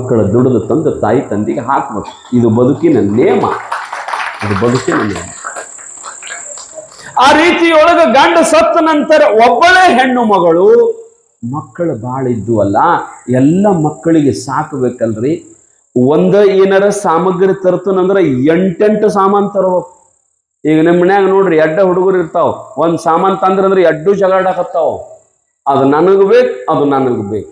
ಮಕ್ಕಳ ದುಡಿದು ತಂದು ತಾಯಿ ತಂದೆಗೆ ಹಾಕ್ಬೇಕು. ಇದು ಬದುಕಿನ ನೇಮ ಇದು ಬದುಕಿನ ನೇಮ ಆ ರೀತಿಯೊಳಗ ಗಂಡ ಸತ್ತ ನಂತರ ಒಬ್ಬಳೇ ಹೆಣ್ಣು ಮಗಳು ಮಕ್ಕಳು ಭಾಳ ಅಲ್ಲ, ಎಲ್ಲ ಮಕ್ಕಳಿಗೆ ಸಾಕಬೇಕಲ್ರಿ. ಒಂದ ಏನಾರ ಸಾಮಗ್ರಿ ತರ್ತನಂದ್ರ ಎಂಟೆಂಟು ಸಾಮಾನು ತರಬೇಕು. ಈಗ ನಿಮ್ಮ ಮನ್ಯಾಗ ನೋಡ್ರಿ, ಎಡ್ಡ ಹುಡುಗರು ಇರ್ತಾವ. ಒಂದ್ ಸಾಮಾನು ತಂದ್ರಂದ್ರೆ ಎಡ್ಡು ಜಗಳಾಡಕತ್ತಾವ ಅದು ನನಗ್ ಬೇಕು, ಅದು ನನಗ್ ಬೇಕು.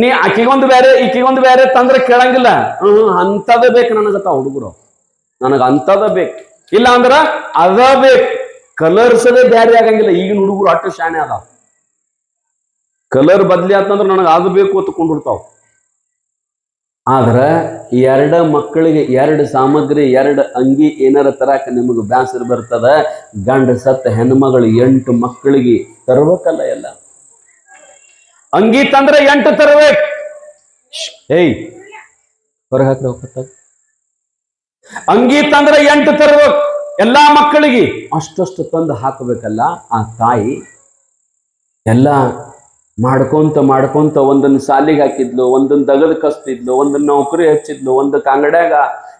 ನೀ ಆಕಿಗೊಂದು ಬೇರೆ, ಈಕಿಗೊಂದು ಬೇರೆ ತಂದ್ರೆ ಕೇಳಂಗಿಲ್ಲ. ಹ್ಮ್ ಅಂತದ ಬೇಕು ನನಗತ್ತ ಹುಡುಗರು. ನನಗ ಅಂತದ ಬೇಕು. ಇಲ್ಲ ಅಂದ್ರ ಅದ ಬೇಕು. ಕಲರ್ಸದೇ ಬ್ಯಾರೆ ಆಗಂಗಿಲ್ಲ. ಈಗಿನ ಹುಡುಗರು ಅಟ್ಟು ಶಾಣೆ ಅದಾವ. ಕಲರ್ ಬದ್ಲಿ ಆತಂದ್ರ ನನಗೆ ಅದು ಬೇಕು ಅಂತ ಕೊಂಡ್ಬಿಡ್ತಾವ ಆದ್ರ ಎರಡ ಮಕ್ಕಳಿಗೆ ಎರಡು ಸಾಮಗ್ರಿ, ಎರಡು ಅಂಗಿ ಏನಾರ ತರಾಕ ನಿಮಗೆ ಬ್ಯಾಸರ್ ಬರ್ತದ, ಗಂಡ ಸತ್ತ ಹೆಣ್ಮಗಳು ಎಂಟು ಮಕ್ಕಳಿಗೆ ತರಬೇಕಲ್ಲ ಎಲ್ಲ. ಅಂಗಿ ತಂದ್ರೆ ಎಂಟು ತರಬೇಕು. ಏಯ್, ಹೊರಗೆ ಅಂಗಿ ತಂದ್ರೆ ಎಂಟು ತರಬೇಕು. ಎಲ್ಲಾ ಮಕ್ಕಳಿಗೆ ಅಷ್ಟಷ್ಟು ತಂದು ಹಾಕಬೇಕಲ್ಲ ಆ ತಾಯಿ. ಎಲ್ಲ ಮಾಡ್ಕೊಂತ ಮಾಡ್ಕೊಂತ ಒಂದನ್ನು ಸಾಲಿಗೆ ಹಾಕಿದ್ಲು ಒಂದನ್ನು ದಗದ ಕಸ್ತಿದ್ಲು ಒಂದನ್ನು ನೌಕರಿ ಹಚ್ಚಿದ್ಲು, ಒಂದು ಅಂಗಡ್ಯಾಗ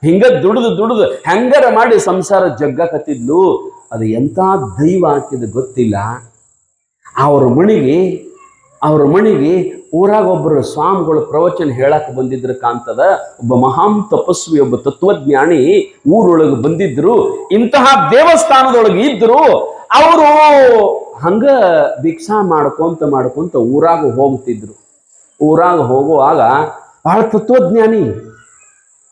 ಹಿಂಗ ದುಡ್ದು ದುಡ್ದು ಹೆಂಗರ ಮಾಡಿ ಸಂಸಾರ ಜಗ್ಗಕತ್ತಿದ್ಲು ಅದು ಎಂಥ ದೈವ ಹಾಕಿದ ಗೊತ್ತಿಲ್ಲ. ಅವ್ರ ಮಣಿಗೆ ಅವ್ರ ಮಣಿಗೆ ಊರಾಗ ಒಬ್ಬರು ಸ್ವಾಮಿಗಳು ಪ್ರವಚನ ಹೇಳಕ್ ಬಂದಿದ್ರ ಕಾಂತದ ಒಬ್ಬ ಮಹಾನ್ ತಪಸ್ವಿ, ಒಬ್ಬ ತತ್ವಜ್ಞಾನಿ ಊರೊಳಗೆ ಬಂದಿದ್ರು. ಇಂತಹ ದೇವಸ್ಥಾನದೊಳಗೆ ಇದ್ರು. ಅವರು ಹಂಗ ಭಿಕ್ಷಾ ಮಾಡ್ಕೊಂತ ಮಾಡ್ಕೊಂತ ಊರಾಗ ಹೋಗ್ತಿದ್ರು. ಊರಾಗ ಹೋಗುವಾಗ ಬಹಳ ತತ್ವಜ್ಞಾನಿ,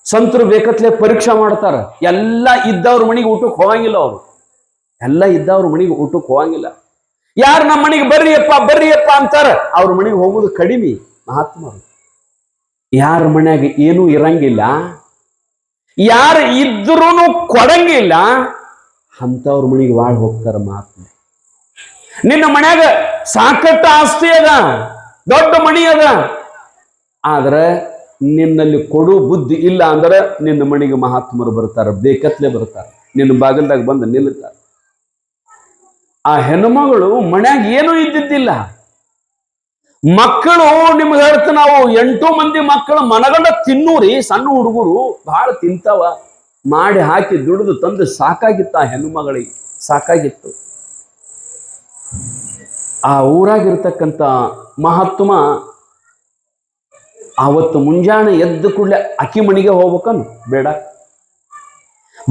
ಸಂತರು ಬೇಕತ್ಲೆ ಪರೀಕ್ಷೆ ಮಾಡ್ತಾರ. ಎಲ್ಲ ಇದ್ದವ್ರ ಮನೆಗೆ ಊಟಕ್ಕೆ ಹೋಗಂಗಿಲ್ಲ ಅವರು. ಎಲ್ಲ ಇದ್ದವ್ರ ಮನೆಗೆ ಊಟಕ್ಕೆ ಹೋಗಂಗಿಲ್ಲ. ಯಾರು ನಮ್ಮ ಮನೆಗೆ ಬರ್ರಿಯಪ್ಪ ಬರ್ರಿಯಪ್ಪ ಅಂತಾರ? ಅವ್ರ ಮನೆಗೆ ಹೋಗುದು ಕಡಿಮೆ. ಮಹಾತ್ಮರು. ಯಾರ ಮನ್ಯಾಗ ಏನೂ ಇರಂಗಿಲ್ಲ. ಯಾರು ಇದ್ರೂ ಕೊಡಂಗಿಲ್ಲ. ಅಂಥವ್ರ ಮನೆಗೆ ಬಾಳ್ ಹೋಗ್ತಾರ ಮಹಾತ್ಮ. ನಿನ್ನ ಮನ್ಯಾಗ ಸಾಕಷ್ಟು ಆಸ್ತಿ ಅದ, ದೊಡ್ಡ ಮಣಿ ಅದ. ಆದ್ರೆ ನಿನ್ನಲ್ಲಿ ಕೊಡು ಬುದ್ಧಿ ಇಲ್ಲ ಅಂದ್ರೆ ನಿನ್ನ ಮನೆಗೆ ಮಹಾತ್ಮರು ಬರ್ತಾರೆ, ಬೇಕತ್ಲೆ ಬರ್ತಾರೆ. ನಿನ್ನ ಬಾಗಿಲ್ದಾಗ ಬಂದು ನಿಲ್ಲುತ್ತಾರೆ. ಆ ಹೆಣ್ಮಗಳು ಮನ್ಯಾಗ ಏನೂ ಇದ್ದಿದ್ದಿಲ್ಲ. ಮಕ್ಕಳು, ನಿಮ್ಗೆ ಹೇಳ್ತ ನಾವು ಎಂಟು ಮಂದಿ ಮಕ್ಕಳು ಮನಗಂಡ ತಿನ್ನೂರಿ, ಸಣ್ಣ ಹುಡುಗರು ಬಹಳ ತಿಂತಾವ. ಮಾಡಿ ಹಾಕಿ ದುಡಿದು ತಂದು ಸಾಕಾಗಿತ್ತು ಆ ಹೆಣ್ಣುಮಗಳಿಗೆ, ಸಾಕಾಗಿತ್ತು. ಆ ಊರಾಗಿರ್ತಕ್ಕಂಥ ಮಹಾತ್ಮ ಅವತ್ತು ಮುಂಜಾನೆ ಎದ್ದು ಕೂಡಲೇ ಅಕ್ಕಿ ಮಣಿಗೆ ಹೋಗ್ಬೇಕನು ಬೇಡ.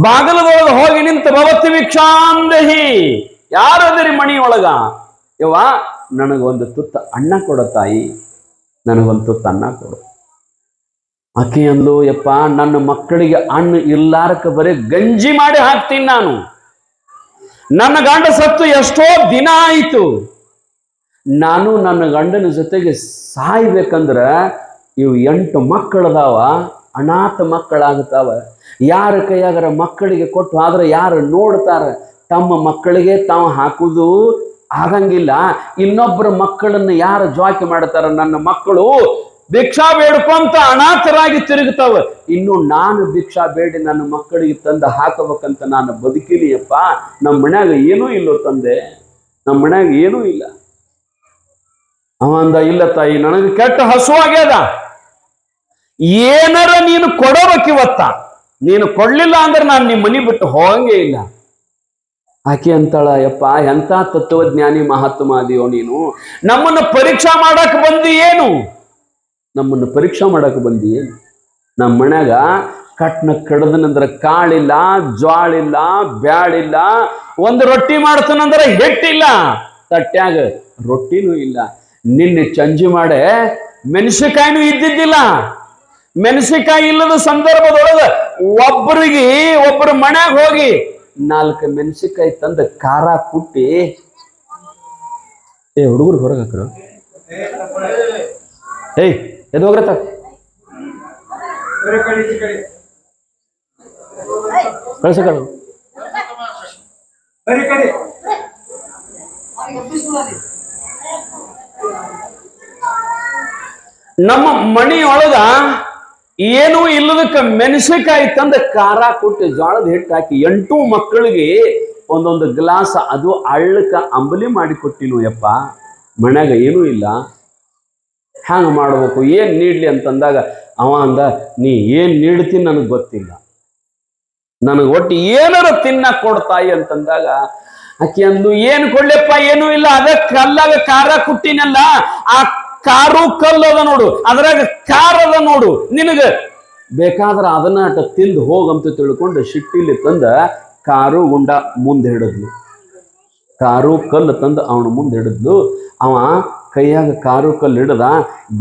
ಬಾಗಲದೊಳಗೆ ಹೋಗಿ ನಿಂತು ಭವತಿ ವಿಕ್ಷಾಂದಹಿ ಯಾರದಿರಿ ಮಣಿಯೊಳಗ? ಯವ್ವ, ನನಗೊಂದು ತುತ್ತ ಅಣ್ಣ ಕೊಡ ತಾಯಿ, ನನಗೊಂದು ತುತ್ತ ಅನ್ನ ಕೊಡು. ಆಕೆ ಅಂದ್ಲು, ಯಪ್ಪ, ನನ್ನ ಮಕ್ಕಳಿಗೆ ಅಣ್ಣ ಇರ್ಲಾರಕ್ಕೆ ಬರೀ ಗಂಜಿ ಮಾಡಿ ಹಾಕ್ತೀನಿ ನಾನು. ನನ್ನ ಗಂಡ ಸತ್ತು ಎಷ್ಟೋ ದಿನ ಆಯಿತು. ನಾನು ನನ್ನ ಗಂಡನ ಜೊತೆಗೆ ಸಾಯ್ಬೇಕಂದ್ರೆ ಇವು ಎಂಟು ಮಕ್ಕಳದಾವ, ಅನಾಥ ಮಕ್ಕಳಾಗುತ್ತಾವ ಯಾರ ಕೈಯಾಗರ ಮಕ್ಕಳಿಗೆ ಕೊಟ್ಟು, ಆದ್ರೆ ಯಾರು ನೋಡ್ತಾರ? ತಮ್ಮ ಮಕ್ಕಳಿಗೆ ತಾವು ಹಾಕುವುದು ಆಗಂಗಿಲ್ಲ. ಇನ್ನೊಬ್ಬರ ಮಕ್ಕಳನ್ನು ಯಾರು ಜ್ವಾಕಿ ಮಾಡ್ತಾರ ನನ್ನ ಮಕ್ಕಳು ಭಿಕ್ಷಾ ಬೇಡ್ಕೊಂತ ಅನಾಥರಾಗಿ ತಿರುಗುತ್ತವ. ಇನ್ನು ನಾನು ಭಿಕ್ಷಾ ಬೇಡಿ ನನ್ನ ಮಕ್ಕಳಿಗೆ ತಂದು ಹಾಕಬೇಕಂತ ನಾನು ಬದುಕಿಲಿಯಪ್ಪ. ನಮ್ಮ ಮನ್ಯಾಗ ಏನೂ ಇಲ್ಲೋ ತಂದೆ. ನಮ್ಮ ಮನ್ಯಾಗ ಏನೂ ಇಲ್ಲ. ಅವ ಅಂದ ಇಲ್ಲ ತಾಯಿ, ನನಗೆ ಕೆಟ್ಟ ಹಸುವಾಗ್ಯದ ಏನಾರ ನೀನು ಕೊಡಬೇಕಿವತ್ತ. ನೀನು ಕೊಡ್ಲಿಲ್ಲ ಅಂದ್ರೆ ನಾನು ನಿಮ್ಮ ಮನೆ ಬಿಟ್ಟು ಹೋಗಂಗೆ ಇಲ್ಲ. ಆಕೆ ಅಂತಾಳ, ಯಪ್ಪ, ಎಂತ ತತ್ವಜ್ಞಾನಿ ಮಹಾತ್ಮ ಅದಿಯೋ ನೀನು? ನಮ್ಮನ್ನು ಪರೀಕ್ಷಾ ಮಾಡಕ್ ಬಂದಿ ಏನು ನಮ್ಮನ್ನು ಪರೀಕ್ಷಾ ಮಾಡಕ್ ಬಂದಿ ಏನು ನಮ್ಮ ಮನ್ಯಾಗ ಕಟ್ನ ಕಡದನಂದ್ರ ಕಾಳಿಲ್ಲ, ಜ್ವಾಳಿಲ್ಲ, ಬ್ಯಾಳಿಲ್ಲ, ಒಂದು ರೊಟ್ಟಿ ಮಾಡ್ತಾನಂದ್ರ ಹಿಟ್ಟಿಲ್ಲ. ತಟ್ಟ್ಯಾಗ ರೊಟ್ಟಿನೂ ಇಲ್ಲ. ನಿನ್ನೆ ಚಂಜಿ ಮಾಡೆ ಮೆಣಸಿನಕಾಯಿನೂ ಇದ್ದಿದ್ದಿಲ್ಲ. ಮೆಣಸಿನಕಾಯಿ ಇಲ್ಲದ ಸಂದರ್ಭದೊಳಗ ಒಬ್ಬರಿಗೆ ಒಬ್ಬರ ಮನ್ಯಾಗ ಹೋಗಿ ನಾಲ್ಕು ಮೆಣಸಿನಕಾಯಿ ತಂದ ಖಾರ ಕುಟ್ಟಿ. ಏ, ಹುಡುಗರು ಹೊರಗೆ ಹಾಕ್ರು. ಏಯ್, ಎದ್ದು ಹೋಗ್ರತ ಕಳ್ಸಕಳು ನಮ್ಮ ಮಣಿಯೊಳಗ ಏನೂ ಇಲ್ಲದಕ್ಕ ಮೆಣಸಿನಕಾಯಿ ತಂದ ಖಾರ ಕೊಟ್ಟು ಜೋಳದ ಹಿಟ್ಟು ಹಾಕಿ ಎಂಟು ಮಕ್ಕಳಿಗೆ ಒಂದೊಂದು ಗ್ಲಾಸ್ ಅದು ಅಳ್ಳಕ ಅಂಬಲಿ ಮಾಡಿ ಕೊಟ್ಟಿನು ಯಪ್ಪ. ಮನ್ಯಾಗ ಏನೂ ಇಲ್ಲ. ಹ್ಯಾಂಗ ಮಾಡ್ಬೇಕು? ಏನ್ ನೀಡ್ಲಿ ಅಂತಂದಾಗ, ಅವ ಅಂದ, ನೀ ಏನ್ ನೀಡ್ತೀನಿ ನನಗೆ ಗೊತ್ತಿಲ್ಲ. ನನಗೆ ಒಟ್ಟು ಏನಾರ ತಿನ್ನ ಕೊಡ್ತಾಯಿ ಅಂತಂದಾಗ, ಆಕೆ ಅಂದು, ಏನ್ ಕೊಡ್ಲೆಪ್ಪ ಏನೂ ಇಲ್ಲ. ಅದಕ್ಕೆ ಕಲ್ಲಾಗ ಖಾರ ಕುಟ್ಟಿನಲ್ಲ. ಆ ಕಾರು ಕಲ್ಲು ಅದ ನೋಡು, ಅದ್ರಾಗ ಕಾರದ ನೋಡು, ನಿನಗ ಬೇಕಾದ್ರ ಅದನ್ನ ಅಟ ತಿಂದು ಹೋಗಂತ ತಿಳ್ಕೊಂಡು ಶಿಟ್ಟಿಲಿ ತಂದ ಕಾರು ಗುಂಡ ಮುಂದೆ ಹಿಡಿದ್ಲು. ಕಾರು ಕಲ್ಲು ತಂದು ಅವನು ಮುಂದೆ ಹಿಡಿದ್ಲು. ಅವ ಕೈಯಾಗ ಕಾರು ಕಲ್ಲು ಹಿಡ್ದ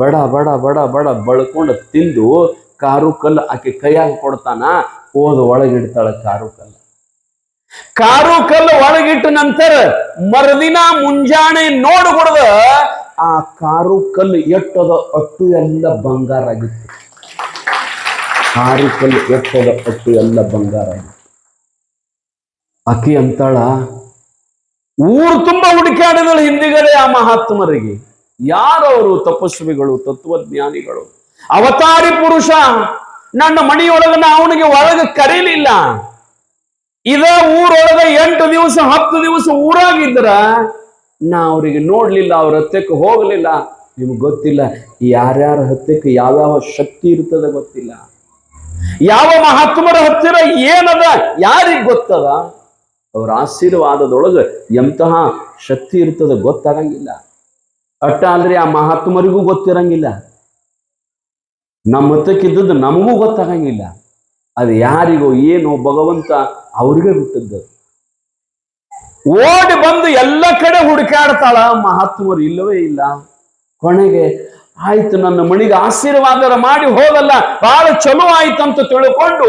ಬಡ ಬಡ ಬಡ ಬಡ ಬಳ್ಕೊಂಡು ತಿಂದು ಕಾರು ಕಲ್ಲು ಆಕೆ ಕೈಯಾಗ ಕೊಡ್ತಾನ, ಹೋದ ಒಳಗಿಡ್ತಾಳ ಕಾರು ಕಲ್ಲು. ಕಾರು ಕಲ್ಲು ಒಳಗಿಟ್ಟ ನಂತರ ಮರುದಿನ ಮುಂಜಾನೆ ನೋಡ್ಬಿಡ್ದ ಆ ಕಾರು ಕಲ್ಲು ಎಟ್ಟದ ಅಟ್ಟು ಎಲ್ಲ ಬಂಗಾರ ಆಗಿತ್ತು. ಕಾರು ಕಲ್ಲು ಎಟ್ಟದ ಅಟ್ಟು ಎಲ್ಲ ಬಂಗಾರ ಆಗಿತ್ತು. ಅಕಿ ಅಂತಾಳ, ಊರು ತುಂಬಾ ಹುಡುಕಾಡಿದಳು ಹಿಂದಿಗಡೆ ಆ ಮಹಾತ್ಮರಿಗೆ. ಯಾರವರು ತಪಸ್ವಿಗಳು, ತತ್ವಜ್ಞಾನಿಗಳು? ಅವತಾರಿ ಪುರುಷ, ನನ್ನ ಮನೆಯೊಳಗನ ಅವನಿಗೆ ಒಳಗ ಕರೀಲಿಲ್ಲ. ಇದೇ ಊರೊಳಗ ಎಂಟು ದಿವಸ, ಹತ್ತು ದಿವಸ ಊರಾಗಿದ್ರ ನಾ ಅವರಿಗೆ ನೋಡಲಿಲ್ಲ, ಅವ್ರ ಹತ್ತಕ್ಕೆ ಹೋಗಲಿಲ್ಲ. ನಿಮ್ಗೆ ಗೊತ್ತಿಲ್ಲ ಯಾರ್ಯಾರ ಹತ್ತಕ್ಕೆ ಯಾವ್ಯಾವ ಶಕ್ತಿ ಇರ್ತದ ಗೊತ್ತಿಲ್ಲ. ಯಾವ ಮಹಾತ್ಮರ ಹತ್ತಿರ ಏನದ, ಯಾರಿಗೆ ಗೊತ್ತದ? ಅವ್ರ ಆಶೀರ್ವಾದದೊಳಗೆ ಎಂತಹ ಶಕ್ತಿ ಇರ್ತದ ಗೊತ್ತಾಗಂಗಿಲ್ಲ. ಅಟ್ಟ ಅಂದ್ರೆ ಆ ಮಹಾತ್ಮರಿಗೂ ಗೊತ್ತಿರಂಗಿಲ್ಲ. ನಮ್ಮ ಹತ್ತಕ್ಕಿದ್ದದ್ದು ನಮಗೂ ಗೊತ್ತಾಗಂಗಿಲ್ಲ. ಅದು ಯಾರಿಗೋ, ಏನೋ ಭಗವಂತ ಅವ್ರಿಗೆ ಬಿಟ್ಟದ್ದು. ಓಡಿ ಬಂದು ಎಲ್ಲ ಕಡೆ ಹುಡುಕಾಡ್ತಾಳ, ಮಹಾತ್ಮರು ಇಲ್ಲವೇ ಇಲ್ಲ. ಕೊನೆಗೆ, ಆಯ್ತು, ನನ್ನ ಮಣಿಗೆ ಆಶೀರ್ವಾದ ಮಾಡಿ ಹೋಗಲ್ಲ ಬಹಳ ಚಲೋ ಆಯ್ತು ಅಂತ ತಿಳ್ಕೊಂಡು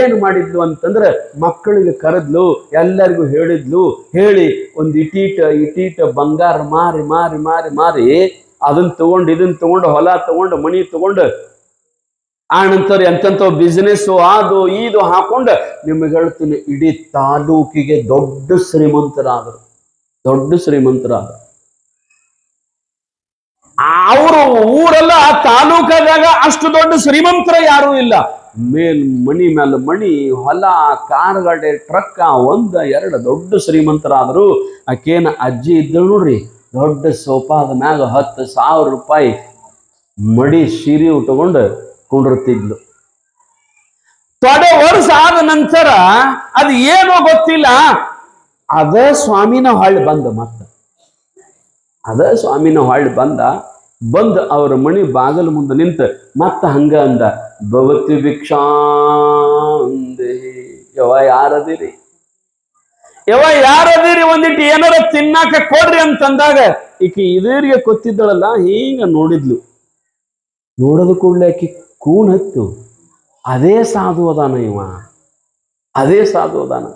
ಏನು ಮಾಡಿದ್ಲು ಅಂತಂದ್ರೆ ಮಕ್ಕಳಿಗೆ ಕರೆದ್ಲು, ಎಲ್ಲರಿಗೂ ಹೇಳಿದ್ಲು, ಹೇಳಿ ಒಂದು ಇಟೀಟ ಇಟೀಟ ಬಂಗಾರ ಮಾರಿ ಮಾರಿ ಮಾರಿ ಮಾರಿ ಅದನ್ನ ತಗೊಂಡು ಇದನ್ನ ತಗೊಂಡು, ಹೊಲ ತಗೊಂಡು, ಮಣಿ ತಗೊಂಡು ಆ ನಂತರ ಎಂತೆಂಥ ಬಿಸ್ನೆಸ್ ಅದು, ಇದು ಹಾಕೊಂಡು ನಿಮಗೆ ಹೇಳ್ತೀನಿ, ಇಡೀ ತಾಲೂಕಿಗೆ ದೊಡ್ಡ ಶ್ರೀಮಂತರಾದರು. ದೊಡ್ಡ ಶ್ರೀಮಂತರಾದರು. ಅವರು ಊರೆಲ್ಲ ತಾಲೂಕದಾಗ ಅಷ್ಟು ದೊಡ್ಡ ಶ್ರೀಮಂತರ ಯಾರೂ ಇಲ್ಲ. ಮೇಲ್ ಮಣಿ ಮೇಲೆ ಮಣಿ, ಹೊಲ, ಕಾರ್ಗಡೆ, ಟ್ರಕ್ಕ, ಒಂದ, ಎರಡು ದೊಡ್ಡ ಶ್ರೀಮಂತರಾದರು. ಆಕೇನ ಅಜ್ಜಿ ಇದ್ದಳು ನೋಡ್ರಿ, ದೊಡ್ಡ ಸೋಫಾದ ಮ್ಯಾಗ ಹತ್ತು ಸಾವಿರ ರೂಪಾಯಿ ಮಡಿ ಸೀರೆ ಉಟ್ಕೊಂಡು ಕುಂಡಿರ್ತಿದ್ಲು. ತೊಡೆ ವರ್ಷ ಆದ ನಂತರ ಅದು ಏನೋ ಗೊತ್ತಿಲ್ಲ. ಅದ ಸ್ವಾಮಿನ ಹೊಳ್ಳಿ ಬಂದ ಮತ್ತ. ಅದ ಸ್ವಾಮಿನ ಹೊಳ್ಳಿ ಬಂದ ಬಂದ ಅವ್ರ ಮಣಿ ಬಾಗಲ ಮುಂದೆ ನಿಂತ, ಮತ್ತ ಹಂಗ ಅಂದ, ಭವತಿ ಭಿಕ್ಷಾಂದೆ ಯವ ಯಾರದಿರಿ ಯವ ಯಾರದಿರಿ ಒಂದಿಟ್ಟು ಏನಾರ ತಿನ್ನಾಕ ಕೊಡ್ರಿ ಅಂತಂದಾಗ, ಈಕಿ ಇದರಿಗೆ ಕೊತ್ತಿದ್ದಳಲ್ಲ, ಹಿಂಗ ನೋಡಿದ್ಲು. ನೋಡದ ಕೂಡಲೇ ಆಕಿ ಕೂನ್ ಹತ್ತು. ಅದೇ ಸಾಧು ಅದಾನ ಇವ. ಅದೇ ಸಾಧು ಅದಾನ.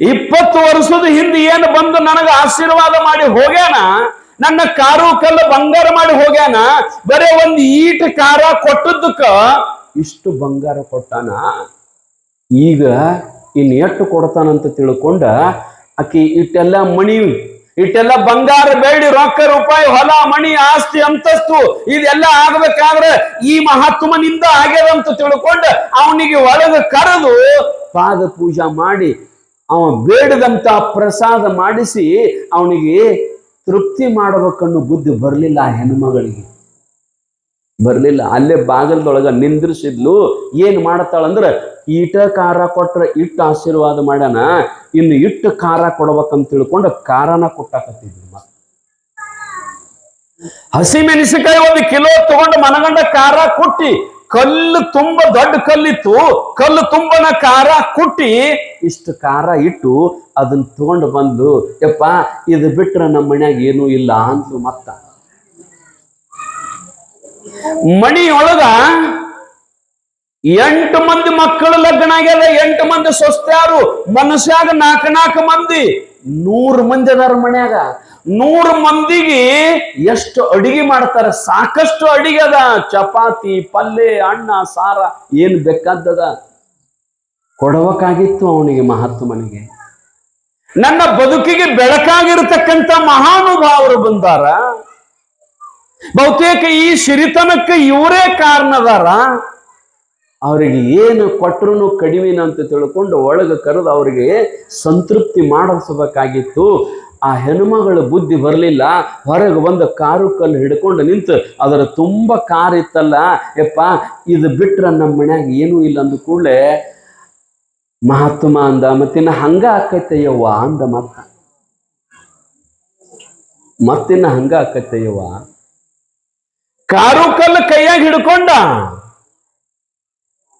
ಇಪ್ಪತ್ತು ವರ್ಷದ ಹಿಂದೆ ಏನು ಬಂದು ನನಗೆ ಆಶೀರ್ವಾದ ಮಾಡಿ ಹೋಗ್ಯಾನ? ನನ್ನ ಕಾರು ಕಲ್ಲು ಬಂಗಾರ ಮಾಡಿ ಹೋಗ್ಯಾನ? ಬರೇ ಒಂದು ಈಟ್ ಕಾರ ಕೊಟ್ಟದ್ದಕ್ಕ ಇಷ್ಟು ಬಂಗಾರ ಕೊಟ್ಟಾನ? ಈಗ ಇನ್ನು ಎಷ್ಟು ಕೊಡ್ತಾನಂತ ತಿಳ್ಕೊಂಡ ಆಕಿ ಇಟ್ಟೆಲ್ಲ ಮಣಿ ಇಟ್ಟೆಲ್ಲ ಬಂಗಾರ ಬೆಳ್ಳಿ ರೊಕ್ಕ, ರೂಪಾಯಿ, ಹೊಲ ಮಣಿ ಆಸ್ತಿ, ಅಂತಸ್ತು, ಇದೆಲ್ಲ ಆಗ್ಬೇಕಾದ್ರೆ ಈ ಮಹಾತ್ಮನಿಂದ ಆಗ್ಯದಂತ ತಿಳ್ಕೊಂಡು ಅವನಿಗೆ ಒಳಗೆ ಕರೆದು ಪಾದ ಪೂಜಾ ಮಾಡಿ, ಅವ ಬೇಡದಂತ ಪ್ರಸಾದ ಮಾಡಿಸಿ ಅವನಿಗೆ ತೃಪ್ತಿ ಮಾಡಬೇಕನ್ನು ಬುದ್ಧಿ ಬರಲಿಲ್ಲ ಆ ಹೆಣ್ಮಗಳಿಗೆ. ಬರಲಿಲ್ಲ, ಅಲ್ಲೇ ಬಾಗಲದೊಳಗ ನಿಂದ್ರಿಸಿದ್ಲು, ಏನ್ ಮಾಡತ್ತಾಳಂದ್ರ ಈಟ ಖಾರ ಕೊಟ್ರ ಇಟ್ಟು ಆಶೀರ್ವಾದ ಮಾಡ್ಯಾನ, ಇನ್ನು ಇಟ್ಟು ಖಾರ ಕೊಡ್ಬೇಕಂತ ತಿಳ್ಕೊಂಡು ಖಾರನ ಕೊಟ್ಟಾಕತ್ತಿದ್ರು ಮತ್ತೆ ಹಸಿ ಮೆಣಸಿನಕಾಯಿ ಒಂದು ಕಿಲೋ ತಗೊಂಡು ಮನಗಂಡ ಖಾರ ಕುಟ್ಟಿ, ಕಲ್ಲು ತುಂಬ ದೊಡ್ಡ ಕಲ್ಲಿತ್ತು, ಕಲ್ಲು ತುಂಬನ ಖಾರ ಕುಟ್ಟಿ, ಇಷ್ಟು ಖಾರ ಇಟ್ಟು ಅದನ್ನ ತಗೊಂಡು ಬಂದು, ಯಪ್ಪ, ಇದು ಬಿಟ್ರೆ ನಮ್ಮ ಮನ್ಯಾಗ ಏನೂ ಇಲ್ಲ ಅಂದ್ರು ಮತ್ತ. ಮಣಿಯೊಳಗ ಎಂಟು ಮಂದಿ ಮಕ್ಕಳು ಲಗ್ನ ಆಗ್ಯದ ಎಂಟು ಮಂದಿ ಸೊಸ್ತ್ಯಾರು ಮನುಷ್ಯಾಗ ನಾಲ್ಕ ನಾಲ್ಕು ಮಂದಿ. ನೂರು ಮಂದಿ ಅದಾರ ಮನ್ಯಾಗ. ನೂರು ಮಂದಿಗೆ ಎಷ್ಟು ಅಡಿಗೆ ಮಾಡ್ತಾರೆ, ಸಾಕಷ್ಟು ಅಡಿಗೆ ಅದ. ಚಪಾತಿ ಪಲ್ಯ ಅಣ್ಣ ಸಾರ, ಏನ್ ಬೇಕಾದ್ದದ. ಕೊಡಬೇಕಾಗಿತ್ತು ಅವನಿಗೆ ಮಹಾತ್ಮನಿಗೆ ನನ್ನ ಬದುಕಿಗೆ ಬೆಳಕಾಗಿರ್ತಕ್ಕಂಥ ಮಹಾನುಭಾವರು ಬಂದಾರ. ಬಹುತೇಕ ಈ ಸಿರಿತನಕ್ಕೆ ಇವರೇ ಕಾರಣದಾರ. ಅವರಿಗೆ ಏನು ಕೊಟ್ಟರು ಕಡಿಮೆ ಅಂತ ತಿಳ್ಕೊಂಡು ಒಳಗೆ ಕರೆದು ಅವರಿಗೆ ಸಂತೃಪ್ತಿ ಮಾಡಿಸಬೇಕಾಗಿತ್ತು. ಆ ಹೆಣ್ಮಗಳ ಬುದ್ಧಿ ಬರಲಿಲ್ಲ. ಹೊರಗೆ ಬಂದು ಕಾರು ಕಲ್ಲು ಹಿಡ್ಕೊಂಡು ನಿಂತು ಅದರ ತುಂಬ ಕಾರ್ ಇತ್ತಲ್ಲ. ಯಪ್ಪ, ಇದು ಬಿಟ್ರೆ ನಮ್ಮ ಮನ್ಯಾಗ ಏನೂ ಇಲ್ಲ ಅಂದ ಕೂಡಲೇ ಮಹಾತ್ಮ ಅಂದ ಮತ್ತಿನ್ನ ಹಂಗ ಆಕೈತೆಯವ್ವ ಅಂದ ಮತ್ತ ಮತ್ತಿನ್ನ ಹಂಗ ಆಕೈತೆಯವ್ವ ಕಾರು ಕಲ್ಲು ಕೈಯಾಗ ಹಿಡ್ಕೊಂಡ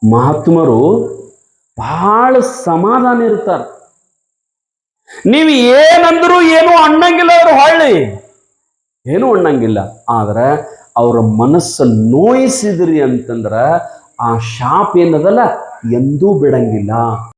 ಮಹಾತ್ಮರು ಬಹಳ ಸಮಾಧಾನ ಇರ್ತಾರ. ನೀವು ಏನಂದ್ರು ಏನು ಅಣ್ಣಂಗಿಲ್ಲ ಅವರು ಹೊಳ್ಳಿ. ಏನು ಅಣ್ಣಂಗಿಲ್ಲ ಆದ್ರೆ ಅವರ ಮನಸ್ಸು ನೋಯಿಸಿದ್ರಿ ಅಂತಂದ್ರ ಆ ಶಾಪ್ ಏನದಲ್ಲ? ಎಂದೂ ಬಿಡಂಗಿಲ್ಲ.